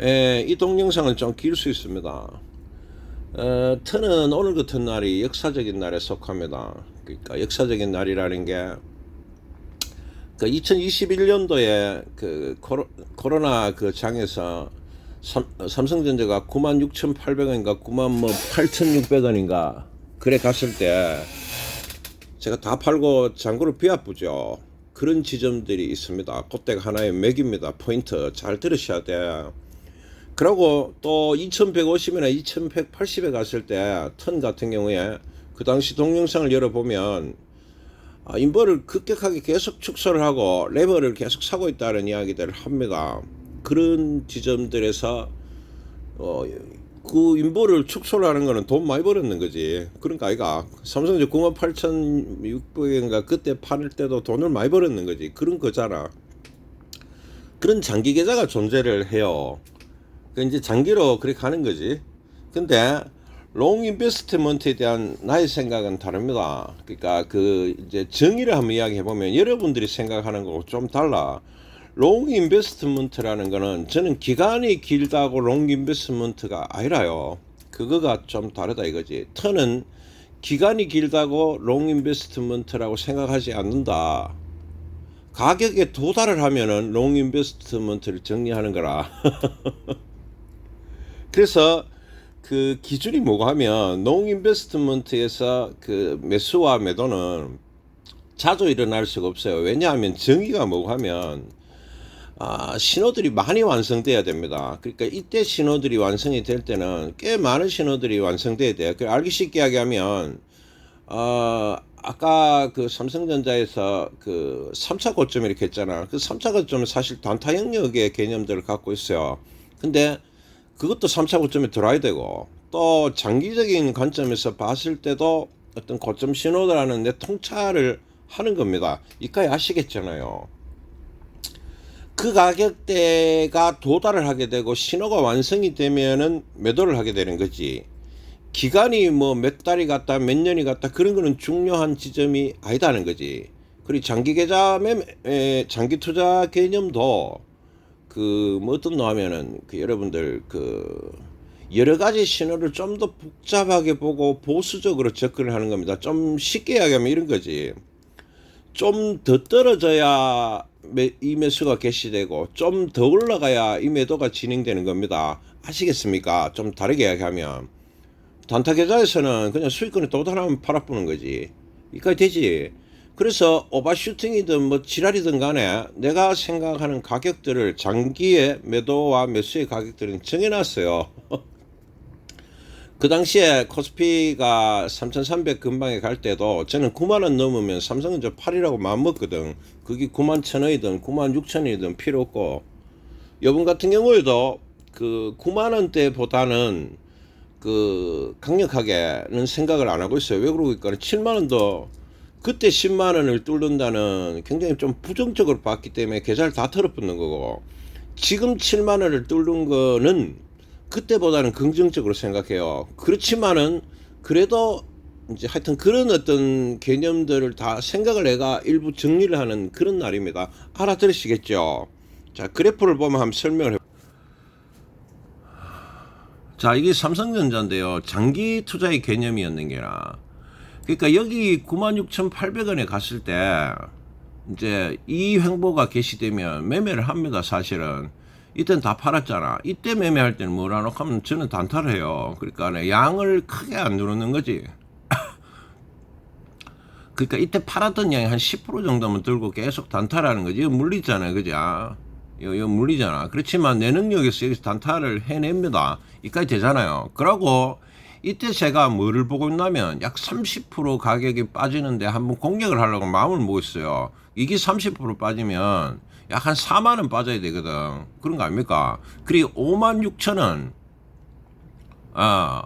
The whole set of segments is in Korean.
예, 이 동영상은 좀 길 수 있습니다. 어, 터는 오늘 같은 날이 역사적인 날에 속합니다. 그러니까 역사적인 날이라는 게, 그 2021년도에 그 코로, 코로나 그 장에서 삼, 삼성전자가 96,800원인가 9만 뭐 8,600원인가 그래 갔을 때 제가 다 팔고 잔고를 비아프죠. 그런 지점들이 있습니다. 그때가 하나의 맥입니다. 포인트 잘 들으셔야 돼. 그리고 또 2150이나 2180에 갔을 때 턴 같은 경우에 그 당시 동영상을 열어보면 아, 인버를 급격하게 계속 축소를 하고 레버를 계속 사고 있다는 이야기들을 합니다. 그런 지점들에서 어, 그 인보를 축소를 하는 거는 돈 많이 벌었는 거지. 그러니까 아이가 삼성전자 9만 8,600원인가 그때 팔을 때도 돈을 많이 벌었는 거지. 그런 거잖아. 그런 장기 계좌가 존재를 해요. 그 이제 장기로 그렇게 가는 거지. 근데 롱 인베스트먼트에 대한 나의 생각은 다릅니다. 그러니까 그 이제 정의를 한번 이야기해 보면 여러분들이 생각하는 거고 좀 달라. 롱 인베스트먼트라는 거는 저는 기간이 길다고 롱 인베스트먼트가 아니라요. 그거가 좀 다르다 이거지. 턴은 기간이 길다고 롱 인베스트먼트라고 생각하지 않는다. 가격에 도달을 하면은 롱 인베스트먼트를 정리하는 거라. 그래서 그 기준이 뭐고 하면 농 인베스트먼트에서 그 매수와 매도는 자주 일어날 수가 없어요. 왜냐하면 정의가 뭐고 하면 아, 신호들이 많이 완성돼야 됩니다. 그러니까 이때 신호들이 완성이 될 때는 꽤 많은 신호들이 완성돼야 돼요. 그 알기 쉽게 이야기하면 어, 아까 그 삼성전자에서 그 3차 고점 이렇게 했잖아. 그 3차 고점은 사실 단타 영역의 개념들을 갖고 있어요. 근데 그것도 3차 고점에 들어야 되고 또 장기적인 관점에서 봤을 때도 어떤 고점 신호라는 내 통찰을 하는 겁니다. 이까지 아시겠잖아요. 그 가격대가 도달을 하게 되고 신호가 완성이 되면은 매도를 하게 되는 거지. 기간이 뭐 몇 달이 갔다 몇 년이 갔다 그런 거는 중요한 지점이 아니다는 거지. 그리고 장기 계좌 매매, 장기 투자 개념도 그 뭐 어떤 거 하면은 그 여러분들 그 여러 가지 신호를 좀 더 복잡하게 보고 보수적으로 접근을 하는 겁니다. 좀 쉽게 이야기하면 이런 거지. 좀 더 떨어져야 매, 이 매수가 개시되고 좀 더 올라가야 이 매도가 진행되는 겁니다. 아시겠습니까? 좀 다르게 이야기하면 단타 계좌에서는 그냥 수익권에 도달하면 팔아보는 거지. 이까지 되지. 그래서 오버슈팅이든 뭐 지랄이든 간에 내가 생각하는 가격들을 장기의 매도와 매수의 가격들은 정해놨어요. 그 당시에 코스피가 3,300 근방에 갈 때도 저는 9만 원 넘으면 삼성전자 8이라고 마음먹거든. 그게 9만 1천원이든 9만 6천원이든 필요 없고 이번 같은 경우에도 그 9만 원대보다는 그 강력하게는 생각을 안 하고 있어요. 왜 그러고 있까 7만 원도 그때 10만 원을 뚫는다는 굉장히 좀 부정적으로 봤기 때문에 계좌를 다 털어붙는 거고 지금 7만 원을 뚫는 거는 그때보다는 긍정적으로 생각해요. 그렇지만은 그래도 이제 하여튼 그런 어떤 개념들을 다 생각을 내가 일부 정리를 하는 그런 날입니다. 알아들으시겠죠? 자, 그래프를 보면 한번 설명을 해. 자, 이게 삼성전자인데요. 장기 투자의 개념이었는 게라. 그러니까 여기 96,800원에 갔을 때 이제 이 횡보가 개시되면 매매를 합니다. 사실은. 이때는 다 팔았잖아. 이때 매매할 때는 뭐라 하면 저는 단타를 해요. 그러니까 양을 크게 안 누르는 거지. 그러니까 이때 팔았던 양이 한 10% 정도만 들고 계속 단타라는 거지. 이거 물리잖아요. 그죠? 이거, 이거 물리잖아. 그렇지만 내 능력에서 여기서 단타를 해냅니다. 이까지 되잖아요. 그러고 이때 제가 뭐를 보고 있냐면 약 30% 가격이 빠지는데 한번 공략을 하려고 마음을 먹었어요. 이게 30% 빠지면 약 한 4만 원 빠져야 되거든. 그런 거 아닙니까? 그리고 5만 6천 원, 아,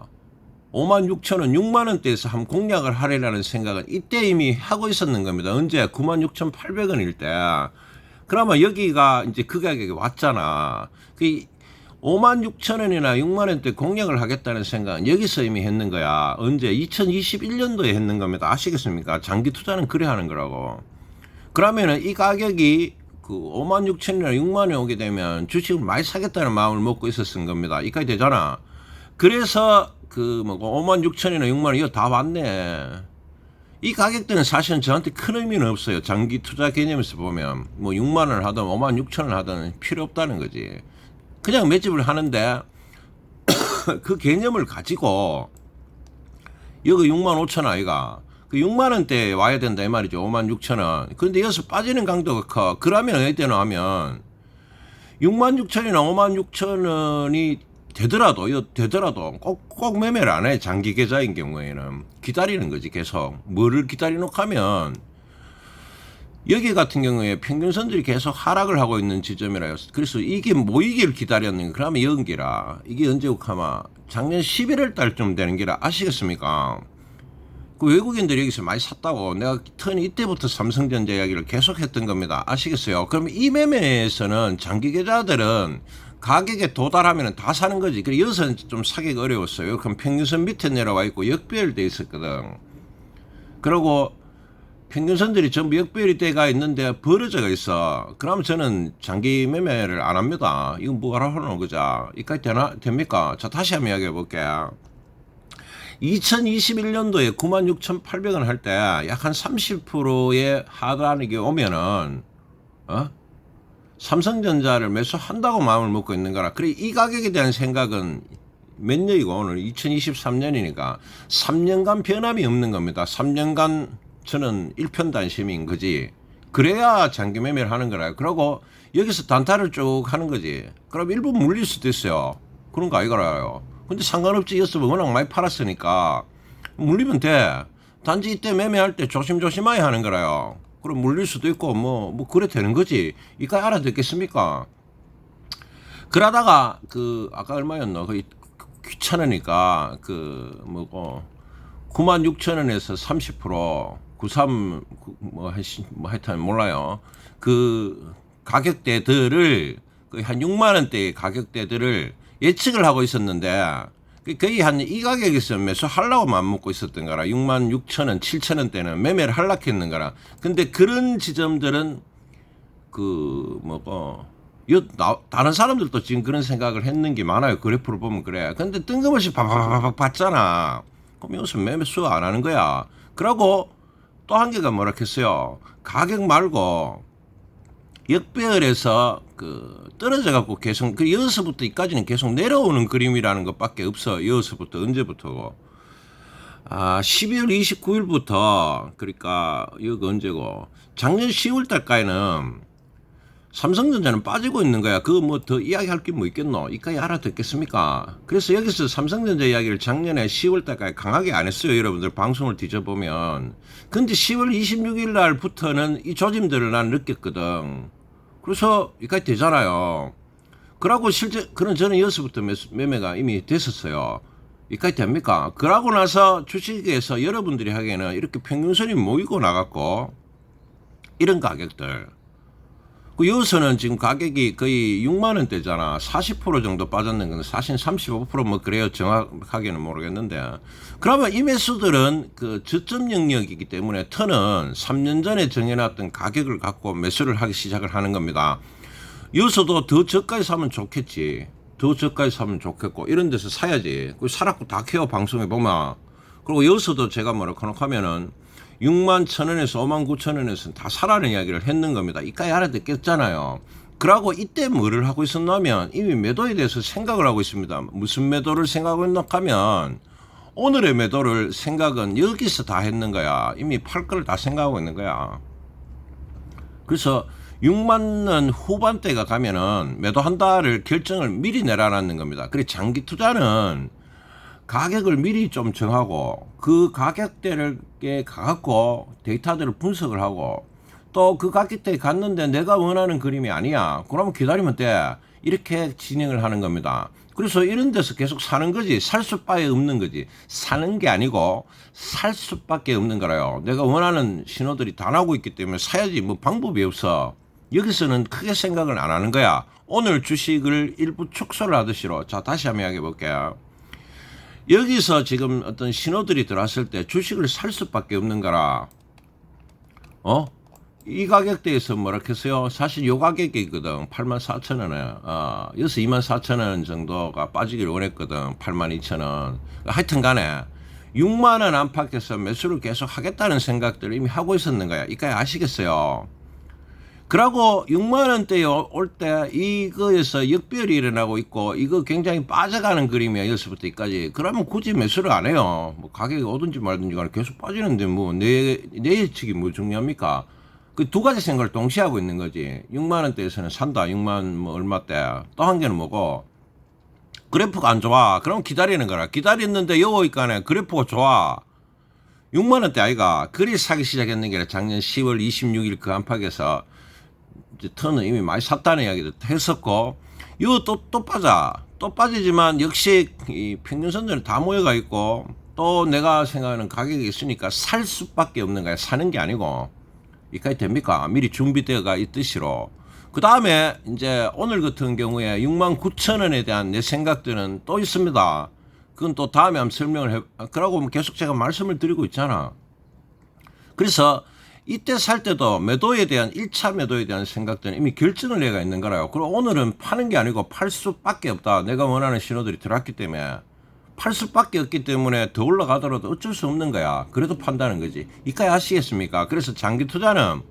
5만 6천 원, 6만 원대에서 한번 공략을 하려는 생각은 이때 이미 하고 있었는 겁니다. 언제? 9만 6천 8백 원일 때. 그러면 여기가 이제 그 가격이 왔잖아. 그 5만 6천 원이나 6만 원대 공략을 하겠다는 생각은 여기서 이미 했는 거야. 언제? 2021년도에 했는 겁니다. 아시겠습니까? 장기 투자는 그래 하는 거라고. 그러면은 이 가격이 그 5만 6천이나 6만이 오게 되면 주식을 많이 사겠다는 마음을 먹고 있었던 겁니다. 이까지 되잖아. 그래서 그 뭐고 5만 6천이나 6만 이거 다 왔네. 이 가격대는 사실은 저한테 큰 의미는 없어요. 장기 투자 개념에서 보면 뭐 6만 원을 하든 5만 6천 원을 하든 필요 없다는 거지. 그냥 매집을 하는데 그 개념을 가지고 여기 6만 5천 원 아이가 그 6만 원대 와야 된다 이 말이죠. 5만 6천 원. 근데 여기서 빠지는 강도가 커. 그러면 어디 되나 하면 6만 6천이나 5만 6천 원이 되더라도 요 되더라도 꼭 꼭 매매를 안 해. 장기 계좌인 경우에는 기다리는 거지 계속. 뭐를 기다리놓고 하면 여기 같은 경우에 평균선들이 계속 하락을 하고 있는 지점이라요. 그래서 이게 모이기를 기다렸는 거. 그러면 연기라. 이게 언제 오카마 작년 11월 달쯤 되는 게라 아시겠습니까? 그 외국인들이 여기서 많이 샀다고 내가 턴 이때부터 삼성전자 이야기를 계속 했던 겁니다. 아시겠어요? 그럼 이 매매에서는 장기 계좌들은 가격에 도달하면 다 사는 거지. 그래 여기서는 좀 사기가 어려웠어요. 그럼 평균선 밑에 내려와 있고 역배열돼 있었거든. 그리고 평균선들이 전부 역배열이 돼가 있는데 벌어져가 있어. 그럼 저는 장기 매매를 안 합니다. 이건 뭐하러 하는 거죠? 이까지 되나, 됩니까? 자, 다시 한번 이야기해 볼게요. 2021년도에 96,800원 할 때 약 한 30%의 하단이 오면은 어? 삼성전자를 매수한다고 마음을 먹고 있는 거라. 그래 이 가격에 대한 생각은 몇 년이고 오늘 2023년이니까 3년간 변함이 없는 겁니다. 3년간 저는 일편단심인 거지. 그래야 장기 매매를 하는 거라. 그러고 여기서 단타를 쭉 하는 거지. 그럼 일부 물릴 수도 있어요. 그런 거 아니가라요. 근데 상관없지. 여기서 워낙 많이 팔았으니까 물리면 돼. 단지 이때 매매할 때 조심조심하게 하는 거라요. 그럼 물릴 수도 있고 뭐뭐 그래 되는 거지. 이까 알아듣겠습니까? 그러다가 그 아까 얼마였노? 그 귀찮으니까 그 뭐고 9만 6천 원에서 30% 93, 뭐, 뭐 하여튼 몰라요. 그 가격대들을 거의 한 6만 원대의 가격대들을 예측을 하고 있었는데 그 거의 한 이 가격에서 매수하려고 마음먹고 있었던 거라 6만 6천 원, 7천 원대는 매매를 하려고 했는 거라. 근데 그런 지점들은 그 뭐고 요 나, 다른 사람들도 지금 그런 생각을 했는 게 많아요. 그래프를 보면 그래. 근데 뜬금없이 바바바박 봤잖아 그럼 여기서 매매수 안 하는 거야. 그러고 또 한 개가 뭐라 했어요? 가격 말고 역배열에서 그 떨어져 갖고 계속 그 여기서부터 이까지는 계속 내려오는 그림이라는 것밖에 없어. 여기서부터 언제부터고 아 12월 29일부터 그러니까 여기 언제고. 작년 10월 달까지는 삼성전자는 빠지고 있는 거야. 그거 뭐 더 이야기할 게 뭐 있겠노? 이까지 알아듣겠습니까? 그래서 여기서 삼성전자 이야기를 작년에 10월 달까지 강하게 안 했어요. 여러분들 방송을 뒤져보면. 근데 10월 26일 날부터는 이 조짐들을 난 느꼈거든. 그래서 이까지 되잖아요. 그러고 실제, 그런 저는 여기서부터 매매가 이미 됐었어요. 이까지 됩니까? 그러고 나서 주식에서 여러분들이 하기에는 이렇게 평균선이 모이고 나갔고, 이런 가격들. 그 여기서는 지금 가격이 거의 6만 원대잖아. 40% 정도 빠졌는 건 사실 35%뭐 그래요. 정확하게는 모르겠는데. 그러면 이 매수들은 그 저점 영역이기 때문에 터는 3년 전에 정해놨던 가격을 갖고 매수를 하기 시작을 하는 겁니다. 여기서도 더 저가에 사면 좋겠지. 더 저가에 사면 좋겠고 이런 데서 사야지. 그 사라고 다 키워 방송에 보면. 그리고 여기서도 제가 뭐라고 하면은 6만 천 원에서 5만 9천 원에서 다 사라는 이야기를 했는 겁니다. 이까지 알아듣겠잖아요. 그러고 이때 뭐를 하고 있었냐면 이미 매도에 대해서 생각을 하고 있습니다. 무슨 매도를 생각하고 있나 하면 오늘의 매도를 생각은 여기서 다 했는 거야. 이미 팔 걸 다 생각하고 있는 거야. 그래서 6만 원 후반대가 가면은 매도한다를 결정을 미리 내려놨는 겁니다. 그래 장기 투자는 가격을 미리 좀 정하고 그 가격대를 가갖고 데이터들을 분석을 하고 또 그 가격대에 갔는데 내가 원하는 그림이 아니야. 그러면 기다리면 돼. 이렇게 진행을 하는 겁니다. 그래서 이런 데서 계속 사는 거지. 살 수밖에 없는 거지. 사는 게 아니고 살 수밖에 없는 거라요. 내가 원하는 신호들이 다 나오고 있기 때문에 사야지 뭐 방법이 없어. 여기서는 크게 생각을 안 하는 거야. 오늘 주식을 일부 축소를 하듯이로. 자, 다시 한번 이야기해 볼게요. 여기서 지금 어떤 신호들이 들어왔을 때 주식을 살 수밖에 없는 거라. 어? 이 가격대에서 뭐라 했어요? 사실 요 가격이거든. 8만 4천 원에. 어, 여기서 2만 4천 원 정도가 빠지기를 원했거든. 8만 2천 원. 하여튼 간에 6만 원 안팎에서 매수를 계속 하겠다는 생각들을 이미 하고 있었는 거야. 이까지 아시겠어요? 그러고 6만 원대에 올 때 이거에서 역별이 일어나고 있고 이거 굉장히 빠져가는 그림이야 여기서부터 여기까지. 그러면 굳이 매수를 안 해요. 뭐 가격이 오든지 말든지 간에 계속 빠지는데 뭐내 내 예측이 뭐 중요합니까? 그 두 가지 생각을 동시에 하고 있는 거지. 6만 원대에서는 산다. 6만 뭐 얼마 때 또 한 개는 뭐고? 그래프가 안 좋아. 그럼 기다리는 거라. 기다렸는데 여기까네 그래프가 좋아. 6만 원대 아이가 그리 사기 시작했는 게 작년 10월 26일 그 안팎에서 이제 턴은 이미 많이 샀다는 이야기도 했었고 이거 또, 또 빠져. 또 빠지지만 역시 이 평균선들은 다 모여가 있고 또 내가 생각하는 가격이 있으니까 살 수밖에 없는 거야. 사는 게 아니고. 이까지 됩니까? 미리 준비되어가 있듯이로. 그 다음에 이제 오늘 같은 경우에 6만 9천 원에 대한 내 생각들은 또 있습니다. 그건 또 다음에 한번 설명을 해 그러고 뭐 계속 제가 말씀을 드리고 있잖아. 그래서 이때 살 때도 매도에 대한 1차 매도에 대한 생각들은 이미 결정을 내가 있는 거라요. 그리고 오늘은 파는 게 아니고 팔 수밖에 없다. 내가 원하는 신호들이 들어왔기 때문에 팔 수밖에 없기 때문에 더 올라가더라도 어쩔 수 없는 거야. 그래도 판다는 거지. 이까지 아시겠습니까? 그래서 장기 투자는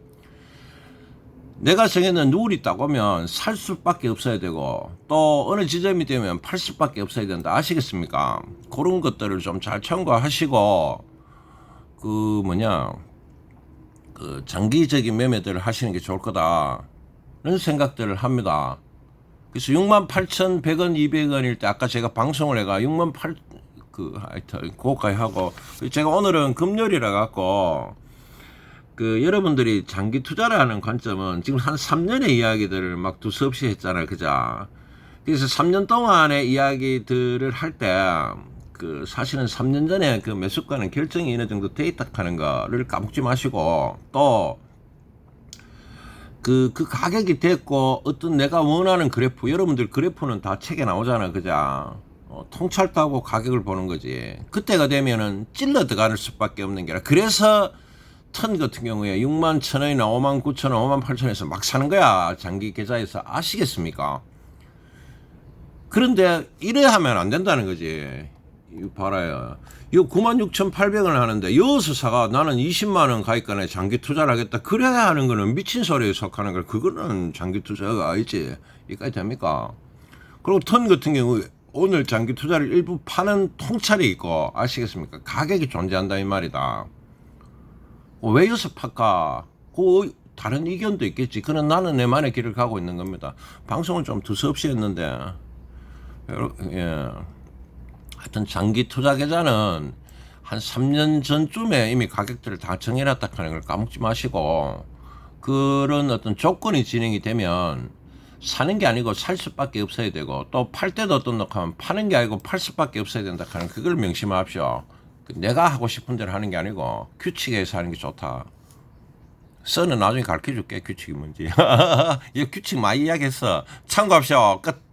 내가 정해놓은 룰이 있다고 하면 살 수밖에 없어야 되고 또 어느 지점이 되면 팔 수밖에 없어야 된다. 아시겠습니까? 그런 것들을 좀 잘 참고하시고 그 뭐냐 그 장기적인 매매들을 하시는 게 좋을 거다. 이런 생각들을 합니다. 그래서 6만 8,100원, 200원일 때 아까 제가 방송을 해가 6만 8, 그, 하여튼, 그거까지 하고, 제가 오늘은 금요일이라 갖고, 그, 여러분들이 장기 투자를 하는 관점은 지금 한 3년의 이야기들을 막 두서없이 했잖아요. 그죠? 그래서 3년 동안의 이야기들을 할 때, 그 사실은 3년 전에 그 매수가는 결정이 어느 정도 돼 있다 하는 거를 까먹지 마시고 또 그, 그 가격이 됐고 어떤 내가 원하는 그래프 여러분들 그래프는 다 책에 나오잖아 그죠? 어, 통찰 타고 가격을 보는 거지. 그때가 되면은 찔러 들어갈 수밖에 없는 게 아니라. 그래서 턴 같은 경우에 6만 천 원이나 5만 9천 원 5만 8천 원에서 막 사는 거야. 장기 계좌에서 아시겠습니까? 그런데 이래 하면 안 된다는 거지 이거 봐라요. 이거 96,800원 하는데 여기서 사가 나는 20만 원 가입간에 장기 투자를 하겠다. 그래야 하는 거는 미친 소리에 속하는 걸 그거는 장기 투자가 아니지. 이까지 됩니까? 그리고 턴 같은 경우 오늘 장기 투자를 일부 파는 통찰이 있고 아시겠습니까? 가격이 존재한다 이 말이다. 어, 왜 여기서 팔까? 그 다른 의견도 있겠지. 그는 나는 내만의 길을 가고 있는 겁니다. 방송을 좀 두서없이 했는데 예. 하여튼 장기 투자 계좌는 한 3년 전쯤에 이미 가격들을 다 정해놨다 하는 걸 까먹지 마시고 그런 어떤 조건이 진행이 되면 사는 게 아니고 살 수밖에 없어야 되고 또 팔 때도 어떤 녹하면 파는 게 아니고 팔 수밖에 없어야 된다 하는 그걸 명심하십시오. 그 내가 하고 싶은 대로 하는 게 아니고 규칙에 의해서 하는 게 좋다. 써는 나중에 가르쳐 줄게 규칙이 뭔지. 이 규칙 많이 이야기했어. 참고합시오. 끝.